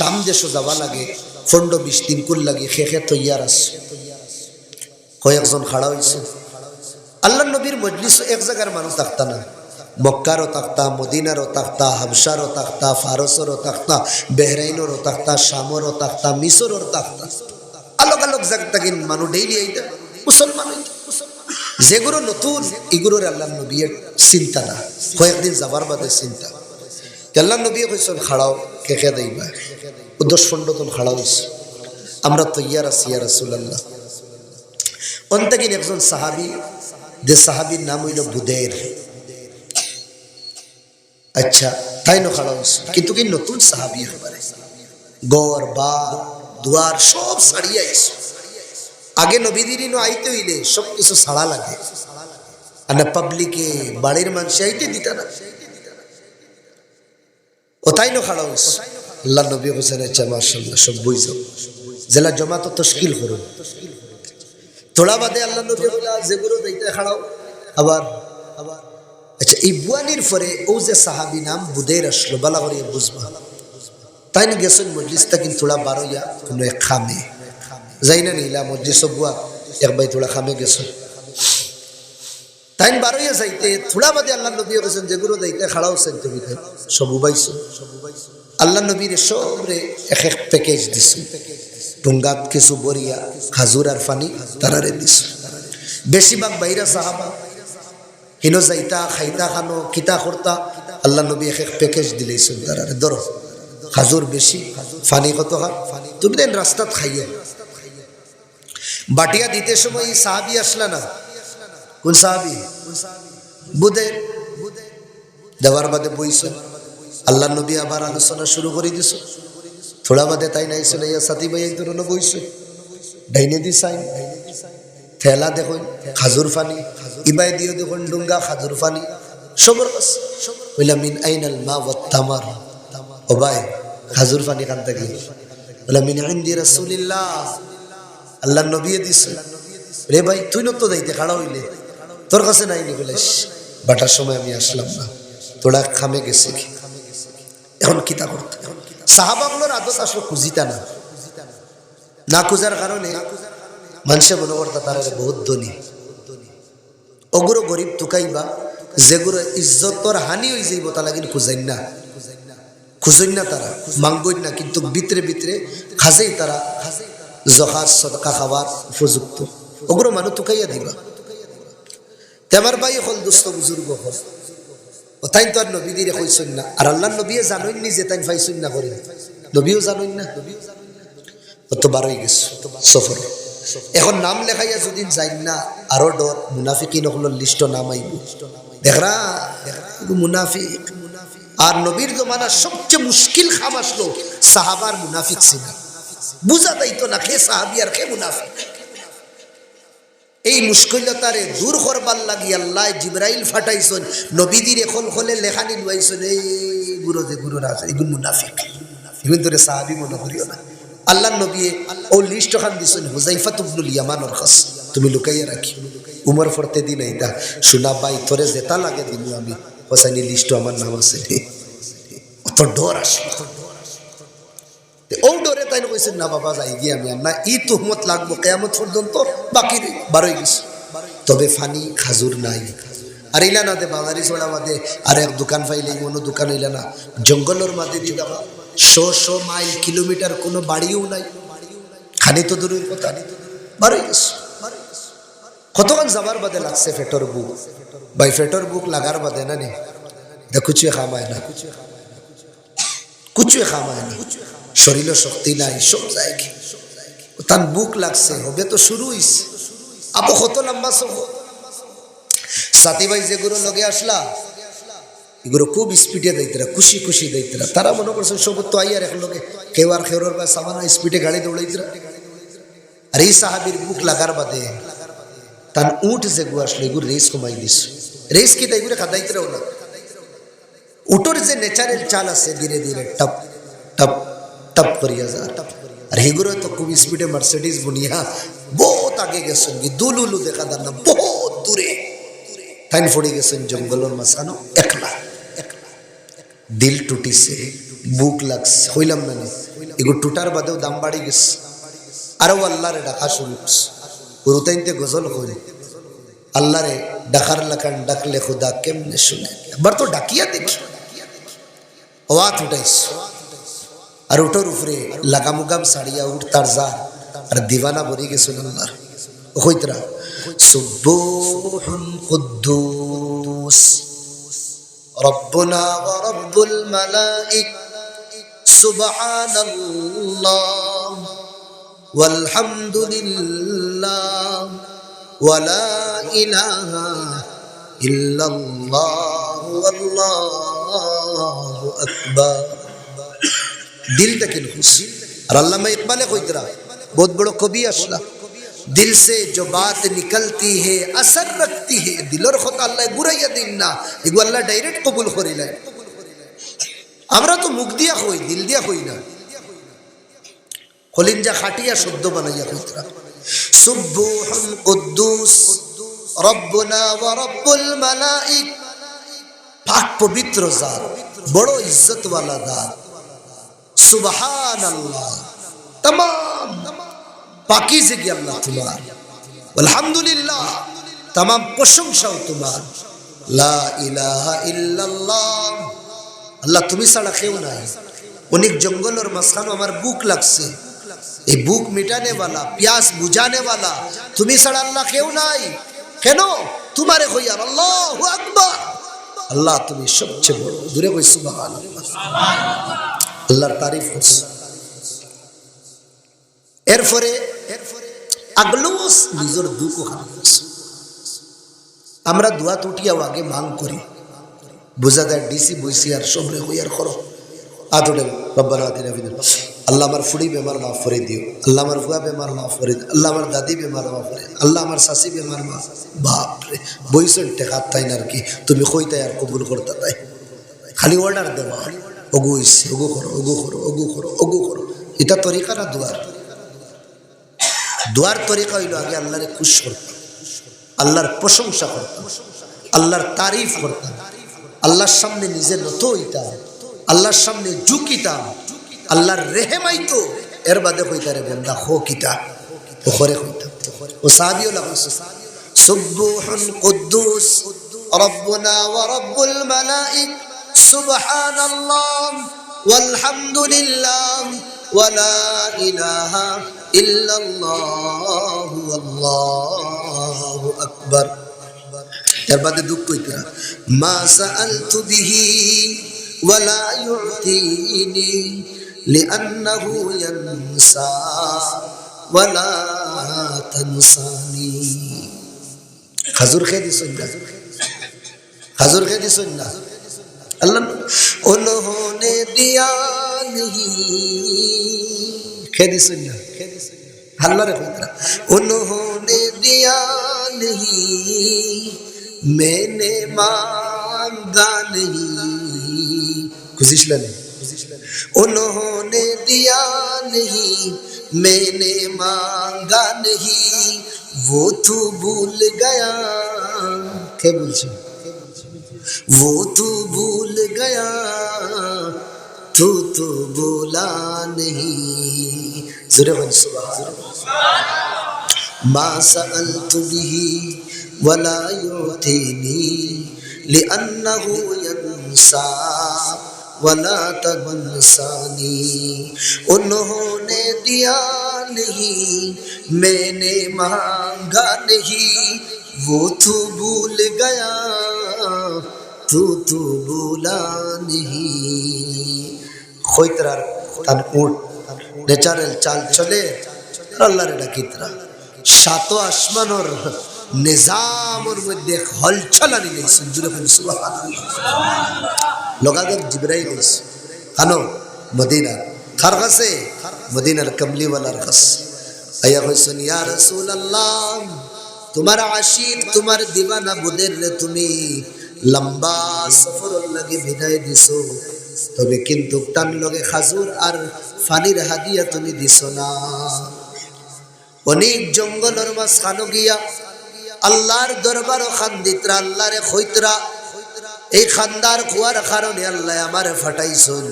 শাম দেশও যাওয়া লাগে পনেরো বিশ দিন কুল লাগে খেখে তৈয়ার আস কয়েকজন খাড়া হয়েছে আল্লাহ নবীর মজলিস এক জায়গার মানুষ থাকতা না। মক্কারও তাক্তা মদিনারও তাক্তা হাবসারও তাক্তা ফারসরও তাক্তা বেহরাইনেরও তাক্তা শামরও তাক্তা মিশরও তাক্তা আলোক আলোক থাকি মানুষ ডেইলি এইটা মুসলমান। যেগুলো নতুন এগুলোর আল্লাহ নবীর চিন্তা না। কয়েকদিন যাবার বাদে চিন্তা। আল্লাহ নবী কইসন খাড়াও কে দেইবা? ও দশ পনেরো হয়েছে আমরা তৈয়ার আছি ইয়া রাসূলুল্লাহ। অন্তাকিন একজন সাহাবি, যে সাহাবির নাম হইল বুদের। আচ্ছা তাই না খাড়া হয়েছে কিন্তু কি নতুন সাহাবি হবারে গড় বা দুয়ার সব ছাড়িয়ে আইস আগে নবীদিনই নো আইতে হইলে সব কিছু ছাড়া লাগে। আর না পাবলিকে বাড়ির মানুষ আইতে দিত না। ও তাই না খাড়া আল্লাহ নবী হোসেন আচ্ছা মার্শাল্লাহ সব বুঝ জেলা জমা তো তশকিল করুন। তোলা বাদে আল্লাহ নবী যেগুলো দেখতে খাড়াও আবার আবার আচ্ছা এই বুয়ানির পরে ও যে সাহাবি নাম বুদের আসলো, বালা করিয়া বুঝবা। তাই না গেছেন মজলিসটা কিন্তু থোড়া বারোয়া কোনো এক খামে। যাই না নিলা মজলিস বুয়া, এক বাই থোড়া খামে গেছেন। তাই বারোয়া যাইতে থোড়া বাদে আল্লাহ নবী গেছেন যেগুলো যাইতে খাড়াও সেন তুমি সব উবাইছো আল্লাহ নবীর সবরে এক এক প্যাকেজ দিছে। টুঙ্গাত কিছু বরিয়া, খাজুর আর ফানি, তারারে দিছে। বেশিরভাগ বাইরা সাহাবা, হিনো যাইতা, খাইতা, খানো, কিতা করতা, আল্লাহ নবী এক এক প্যাকেজ দিলেইছেন তারারে, ধরো, খাজুর বেশি, ফানি কত খান তুমি দেন রাস্তাত খাইও। বাটিয়া দিতে সময় সাহাবি আসলা না কোন সাহাবি বুধের দেওয়ার বাদে বইছ, আল্লাহ নবী আবার আলোচনা শুরু করে দিছ। থোড়া বাদে তাই নাইছে না ইয়া সাথী ভাই এই ধরনের বইছে। ডাইনে দি সাইন থেলা দেখুন, খাজুর ফানি, ইবাই দিও দেখুন, ডুঙ্গা খাজুর ফানি, সবর বললাম মিন আইনাল মা ওয়াত্তামার ও ভাই, খাজুর ফানি কান থেকে। বললাম মিন ইন্দি রাসূলিল্লাহ। আল্লাহ নবী দিছে। রে ভাই, তুই নত যাইতে খাড়া হইলে? তোর কাছে নাই নি বলিস বাটার সময় আমি আসলাম না। তোরা খামে গেছে এখন কিতা করতে? সাহাবাগুলোর আদত আসলে খুঁজিতা না। না খুঁজার কারণে মানুষে মনে তারা বহুত ধনী। অগুরো গরিব টুকাইবা যেগুলো ইজ্জতর হানি হয়ে যাইব তা লাগিন খুঁজাইন না। খুঁজইন না তারা মাঙ্গইন না, কিন্তু ভিতরে ভিতরে খাজেই তারা জহাজ সদকা খাবার উপযুক্ত। ওগুলো মানুষ টুকাইয়া দিবা। তেমার ভাই হল দুস্থ বুজুর্গ হল। ও তাই তো আর নবী দিয়ে কইসন না। আর আল্লাহ নবীয়ে জানইন নি যে তাই ফাইসন না করি নবীও জানইন না। ও তো বারোই গেছে। সফর। এখন নাম লেখাইয়া যদি যাই না, আরও ডর। মুনাফিকিন হল লিস্ট নাম আইব দেখরা মুনাফিক। আর নবীর জমানার সবচেয়ে মুশকিল খাম আসলো সাহাবার মুনাফিক ছিল বুঝা যাইতো না খে সাহাবি আর খে মুনাফিক। এই মুশকিলতারে দূর করবার লাগি আল্লাহ জিব্রাইল ফাটাইছন নবীদির এখন হলে লেখানি লুয়াইছন, এই গুরু যে গুরু আছে এগুলো মুনাফিক। এগুলো তোরে সাহাবি মনে করিও না। আল্লাহ নবী ও লিস্ট খান দিছেন, হুজাইফা তুবনুল ইয়ামানর কাছ তুমি লুকাইয়া রাখি উমর ফরতে দিন এইটা শোনা বাই তোরে যেটা লাগে দিন আমি। হোসাইনি লিস্ট আমার নাম আছে অত ডর আসলো তাই কইছেন, না বাবা যাই গিয়ে আমি আর না। ই তুহমত লাগবো কেয়ামত পর্যন্ত, বাকি বারোই গেছে। তবে ফানি খাজুর নাই। আর ইলা না দে বাজারি ছোড়া মাদে আর এক দোকান পাইলে কোনো দোকান হইলে না। জঙ্গলের মাঝে দি দেওয়া শো শো মাইল, কিলোমিটার কোনো বাড়িও নাই। খানি তো দূরের কথা। বারোই গেছে। কতক্ষণ যাবার বাদে লাগছে ফেটর বুক? ভাই, ফেটর বুক লাগার বাদে না নে? দেখুচুয়ে খামায় না। কুচুয়ে খামায় না। শরীরে শক্তি নাই, সব জায়গায় তার বুক লাগছে, হবে তো শুরু হইছে আবো কত লম্বা সব সাথী ভাই যেগুলো লগে আসলা, এগুলো খুব স্পিডে দিতরা খুশি খুশি দিতরা তারা মনে করছে সব তো আইয়ার এক লোকে কেউ আর খেওয়ার বা সামানা স্পিডে গাড়ি দৌড়াইতরা। আর এই সাহাবির বুক লাগার বাদে, তার উঠ যেগু আসলো এগুলো রেস কমাই দিস। রেস কি তাই এগুলো খাদাইতরাও না। উটোর যে নেচারের চাল আছে, ধীরে ধীরে টপ টপ। টপ করিয়া যা আর হেগুলো তো খুব স্পিডে মার্সিডিজ বুনিয়া বহুত আগে গেছেন কি দুলুলু দেখা দার না, বহুত দূরে। তাইন ফড়ি গেছেন জঙ্গলের মাঝখানো। একলা দিল টুটিছে, বুক লাগছে, হইলাম না। এগুলো টুটার বাদেও দাম বাড়ি গেছে। আরও আল্লাহরে ডাকা শুরু রুতাইনতে গজল করি। আল্লাহরে ডাকার লাখান ডাকলে খুদা কেমনে শুনে? একবার তো ডাকিয়া দেখি। ওয়াত উঠাইছ। আর ওটার উপরে লাগামুগাম সারিয়া উঠ তার জার, আর দিবানা বলি গেছিল আল্লাহর হইতরা সুব্বুহুন কুদ্দুস, রব্বুনা ওয়া রব্বুল মালাইক, সুবহানাল্লাহ, ওয়ালহামদুলিল্লাহ ওয়ালা ইলাহা ইল্লাল্লাহ আল্লাহু আকবার। দিলটা কিন খুশ। আর আল্লামা ইকবালে কইতরা, বহুত বড় কবি আসলা। দিল সে যে বাত নিকলতি হে, আসর রাখতি হে, দিলর কথা আল্লাহ গুরাইয়া দিন না। এগুলো আল্লাহ ডাইরেক্ট কবুল করে নেয় আমরা তো মুখ দিয়া হই, দিল দিয়া হই না। হলিন যা খাটিয়া শব্দ বানাইয়া কইতরা, সুবহুন কুদ্দুস, রব্বুনা ওয়া রব্বুল মালাইক। পাক পবিত্র জাত, বড় ইজ্জত ইজ্জতওয়ালা জাত। সুবহান আল্লাহ তমাম পাকিজে কি আল্লাহ তোমার। আলহামদুলিল্লাহ, তমাম প্রশংসাও তোমার। লা ইলাহা ইল্লাল্লাহ। আল্লাহ তুমি ছাড়া কেউ নাই। অনেক জঙ্গলের মাঝখানে আমার বুক লাগছে। এই বুক মিটানে বালা পিয়াস বুঝানে বালা, তুমি ছাড়া আল্লাহ কেউ নাই। কেন? তোমারে হইয়ার আল্লাহ আকবার। আল্লাহ তুমি সবচেয়ে বড়। দূরে কই সুবহান আল্লাহ আল্লাহর তারিফ করছে। এরপরে নিজের দুঃখ আমরা দোয়া তুটিয়াও আগে করি। বোঝা যায় ডিসি বইসি আর সবরে আল্লাহ আমার ফুড়ি মাফ করে দিও। আল্লাহ আমার মাফ করে আল্লাহ আমার মাফ করে আল্লাহ আমার বেমার মাফ তাই না আর কি তুমি কইতাই আর কবুল করতে তাই খালি অর্ডার দেওয়া ওগু ইসে ওগু করো ওগু করো ওগু করো ওগু করো। এটা তরিকা না দুয়ার? দুয়ার তরিকা হইল আগে আল্লাহরে খুশ করতাম আল্লাহর প্রশংসা করতাম আল্লাহর তারিফ করতাম আল্লাহর সামনে নিজে নত হইতাম আল্লাহর সামনে ঝুঁকিতাম আল্লাহর রেহেমাইতো এর বাদে হইতারে বন্দা, হো কিতা ওখরে হইতাম ও সাহাবিও লাগাইছে সুব্বুহুন কুদ্দুস, রব্বুনা ওয়া রব্বুল মালাইক, সুবহানাল্লাহ والحمد لله ولا إله إلا الله والله أكبر তার বাদে দুঃখ কইতরা মা সাআলতু বিহি ولا يعطيني لأنه ينسى ولا تنساني খাজুর খেয়ে দিস না খাজুর খেয়ে দিস না আল্লাহ उन्होंने दिया नहीं खेती सुनिया हल्ला रखो उन्होंने दिया नहीं मैंने मांगा नहीं खुशिश लने उन्होंने दिया नहीं मैंने मांगा नहीं वो तू भूल गया क्या बोल وہ تو بھول گیا، تو تو بولا نہیں۔ ضرور ما سألت به ولا يعطيني لأنه ينسى ولا تنسانی انہوں نے دیا نہیں، میں نے مانگا نہیں۔ وہ تو بھول گیا মাস্তুতু বুলানিহি খৈতরার তার উঠ নেচারেল চাল চলে, আল্লাহরে ডাকিতরা সাত আসমানোর নিজামর মধ্যে হলছলানি নিয়েছেন জুলেখন সুবাহ লগাগত জিবরাই নিয়েছে কেন মদিনা কার কাছে মদিনার কামলিওয়ালার কাছে। আয়া কইছেন, ইয়া আল্লাহ তোমার আশিক তোমার দিবানা বুদের রে তুমি লম্বা সফর লাগে বিদায় দিছো। তবে কিন্তু টান লগে খাজুর আর ফানির হাদিয়া তুমি দিছো না। অনেক জঙ্গলের মাঝখানো গিয়া আল্লাহর দরবার খান দিতরা আল্লাহরে খৈতরা এই খান্দার কুয়ার কারণে আল্লাহ আমারে ফাটাইছুন।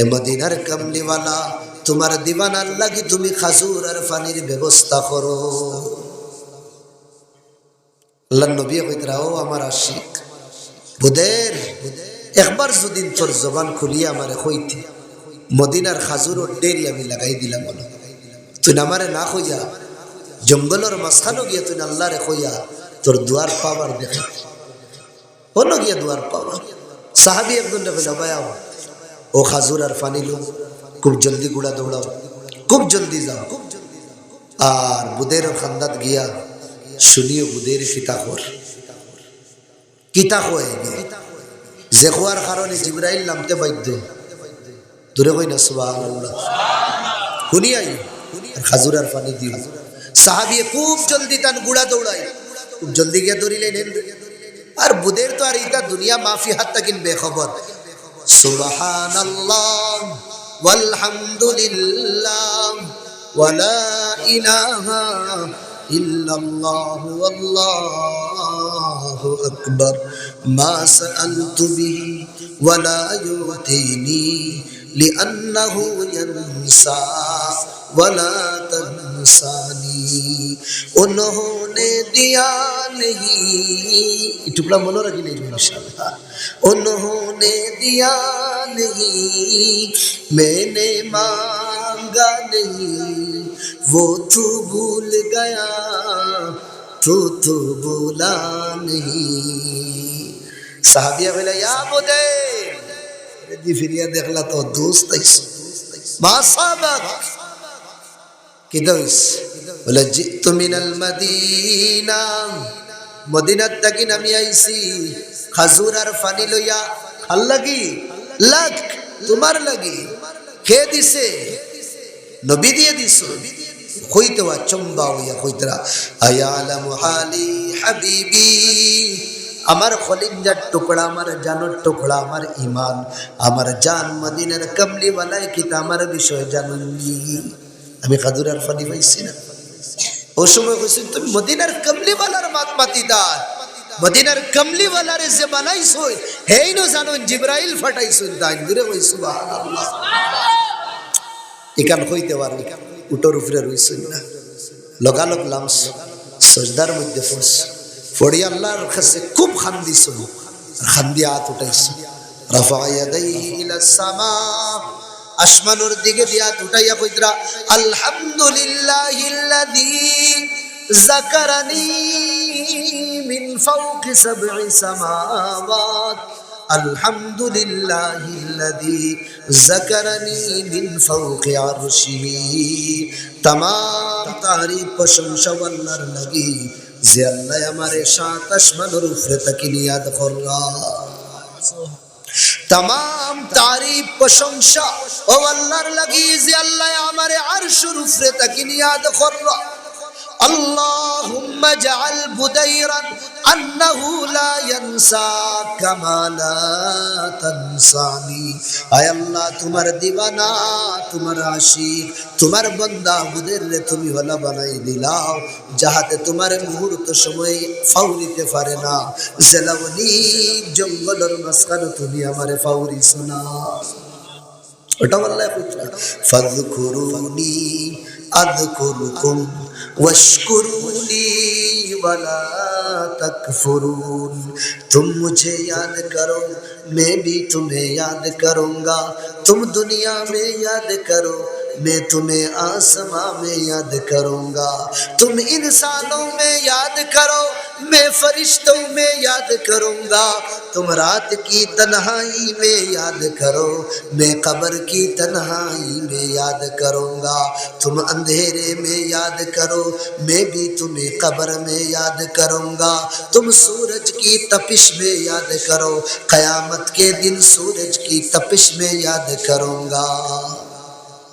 এ মদিনার কামলিওয়ালা, তোমার দিবানার লাগি তুমি খাজুর আর পানির ব্যবস্থা করো। আল্লাহ নবী কইতরা, ও আমার আশিক বুদের, একবার যদি তোর জবান খুলিয়ে আমারে কইতে, মদিনার খাজুর ও ডেরি আমি লাগাই দিলাম বলো। তুই আমারে না কইয়া, জঙ্গলের মাঝখানো গিয়া তুই আল্লাহরে কইয়া তোর দুয়ার পাবার দেখে। হলো গিয়া দুয়ার পাওয়া। সাহাবি একজন বলে ভাইয়া ও খাজুর আর ফানি লো খুব জলদি গুড়া দৌড়াও, খুব জলদি যাও। আর বুদের খান্দাত গিয়া শুনিও বুদের কিতা কর কিতা কয় যে খোয়ার কারণে জিব্রাইল নামতে বাধ্য। দূরে কই না সুবাহ শুনি আই আর খাজুর আর পানি দিও সাহাবিয়ে খুব জলদি তান গুড়া দৌড়াই খুব জলদি গিয়া দৌড়িলেন আর বুদের তো আর ইটা দুনিয়া মাফি হাত তাকিন বেখবর সুবহানাল্লাহ, ওয়ালহামদুলিল্লাহ, ওয়ালা ইলাহা ইল্লাল্লাহ اللہ اکبر، ما سألت به ولا يعطيني لأنه ينسى ولا تنسانی انہوں نے دیا نہیں۔ ٹکڑا بولو رکھی نہیں، انشاءاللہ۔ انہوں نے دیا نہیں۔ میں نے مانگا نہیں۔ وہ تو بھول گیا۔ থুথু বুলানি সাহাবিয়া বলে ইয়া বোদে দি ফিরিয়া দেখলা তো দোস্ত আইস বাসাবাক কিতা হইস বলে, জিতু মিনাল মদিনা মদিনাত থাকি আমি আইছি। খাজুর আর ফানি লইয়া, খাল লাগি? লাগ, তোমার লাগি। কে দিছে? নবী দিয়ে দিছো। কইতে ওয়া চম্বা হইয়া কইতরা, আয়ালাম হালি হাবিবি, আমার খলিঞ্জার টুকরা, আমার জানোর টুকরা, আমার ইমান আমার জান মদিনের কমলি বালাই কিতা আমার বিষয় জানুননি আমি খাদুরার ফানি পাইছি না। ও সময় কইছেন তুমি মদিনার কমলিওয়ালার মাত মাতিদার মদিনার কমলিওয়ালারে যে বানাইছই হেই নো জানো, জিব্রাইল ফাটাইছুন দাই দূরে কই, সুবহানাল্লাহ। ইকান কইতে পারো উটোর উপরে রইছুন না। লগালগ লামস, সজদার মধ্যে ফোর্স পড়ি আল্লাহর কাছে খুব খান্দিছ আর খান্দি হাত উঠাইছ। আসমানের দিকে দিয়া উঠাইয়া কইতরা আলহামদুলিল্লাহিল্লাযী যাকারানি মিন ফাওকি সাব'i সামাওয়াত الذي ذكرني من فوق عرشه. تمام تعريف প্রশংসা আল্লাহর লাগি যে আল্লাহ আমারে সাত আসমানের উপরে তাকে নিয়াদ করলা। তমাম তারিফ প্রশংসা ও আল্লাহর লাগি যে আল্লাহ আমারে আরশের উপরে তাকে নিয়াদ করলা। اللهم اجعل بديرا انه لا ينسى كما لا تنساني আয় আল্লাহ তোমার দিবানা তোমার আশিক তোমার বন্দা বুদের রে তুমি হলা বানাই দিলাও যাহাতে তোমার মুহূর্ত সময় ফাউরিতে পারে না জেলাবনি জঙ্গলের মাঝখানে তুমি আমারে ফাউরি শোনা ওটা বললে اذکرکم وشکرولی ولا تکفرون تم مجھے یاد کرو، میں بھی تمہیں یاد کروں گا۔ تم دنیا میں یاد کرو میں تمہیں آسماں میں یاد کروں گا۔ تم انسانوں میں یاد کرو، میں فرشتوں میں یاد کروں گا۔ تم رات کی تنہائی میں یاد کرو، میں قبر کی تنہائی میں یاد کروں گا۔ تم اندھیرے میں یاد کرو، میں بھی تمہیں قبر میں یاد کروں گا۔ تم سورج کی تپش میں یاد کرو، قیامت کے دن سورج کی تپش میں یاد کروں گا۔